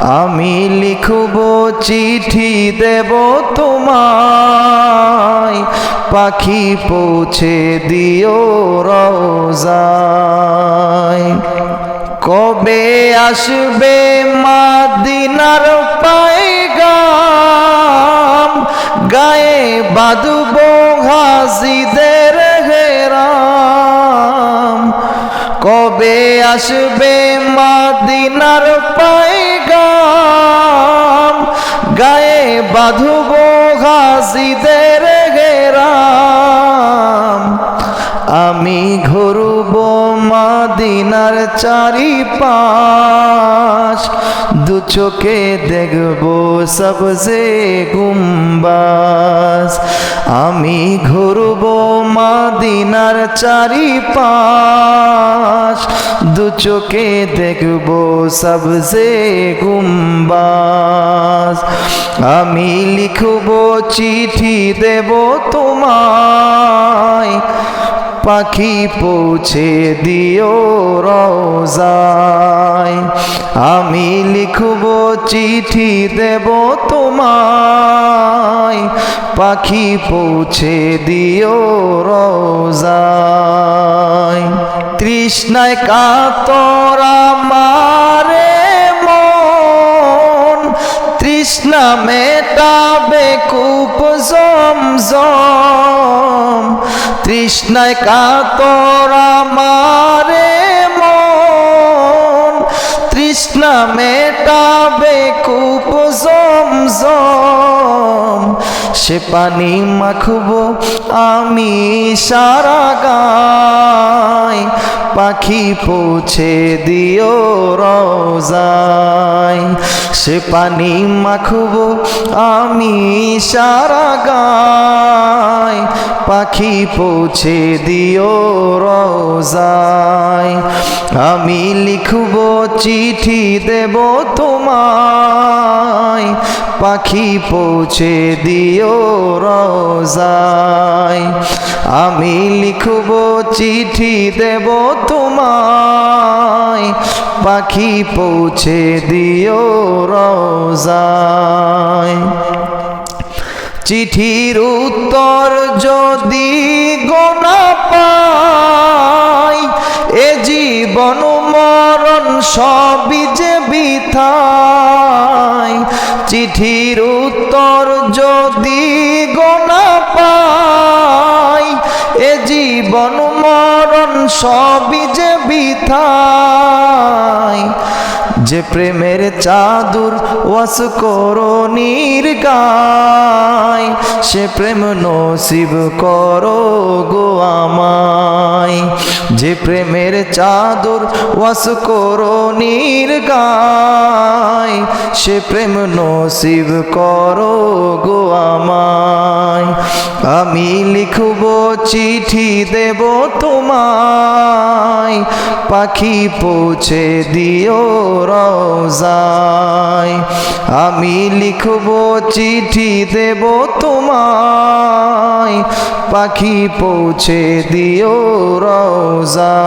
আমি লিখব চিঠি দেব তোমায়। পাখি পৌঁছে দিও রোজায়। কবে আসবে মাদিনার পাইগাম গায়ে বাদুব হাজিদের হেরাম। কবে আসবে মাদিনার গায়ে বাঁধব গো ঘাসি আমি ঘুরব মাদিনার চারি পাশ দু চোখে দেখব সবসে গুম্বাস আমি ঘুরব মাদিনার চারি পাশ দু চোখে দেখব সবসে গুম্বাস আমি লিখব চিঠি দেব তোমায়। পাখি পৌঁছে দিও রোজায়। আমি লিখব চিঠি দেব তোমায়। পাখি পৌঁছে দিও রোজায়। তৃষ্ণায় কাতরা মারে মন। তৃষ্ণা মেটাবে কূপ জমজম। তৃষ্ণায় কাতরা মারে মন। তৃষ্ণা মেটাবে কুপ জমজম। সে পানি মাখব আমি সারা গায় পাখি পৌঁছে দিও রোজায়। সে পানি মাখব আমি সারা গায়। পাখি পৌঁছে দিও রোজায়। আমি লিখব চিঠি দেব তোমায়। পাখি পৌঁছে দিও রোজায়। আমি লিখব চিঠি দেব তোমায়। পাখি পৌঁছে দিও রোজায়। চিঠির উত্তর যদি গোনা পাই, এ জীবন মরণ সবই যে বিথায়। চিঠির উত্তর যদি গোনা পাই জীবন মরণ সবই যে বিথায়। যে প্রেমের চাদুর ওয়াস করো নির্গায়, সে প্রেম নসিব করো গো আমায়। যে প্রেমের চাদুর ওয়াস করো নির্গায় সে প্রেম নসিব করো গো আমায়। আমি লিখব চিঠি দেব তোমায়। পাখি পৌঁছে দিও রোজায় আমি লিখব চিঠি দেব তোমায়। পাখি পৌঁছে দিও রোজায়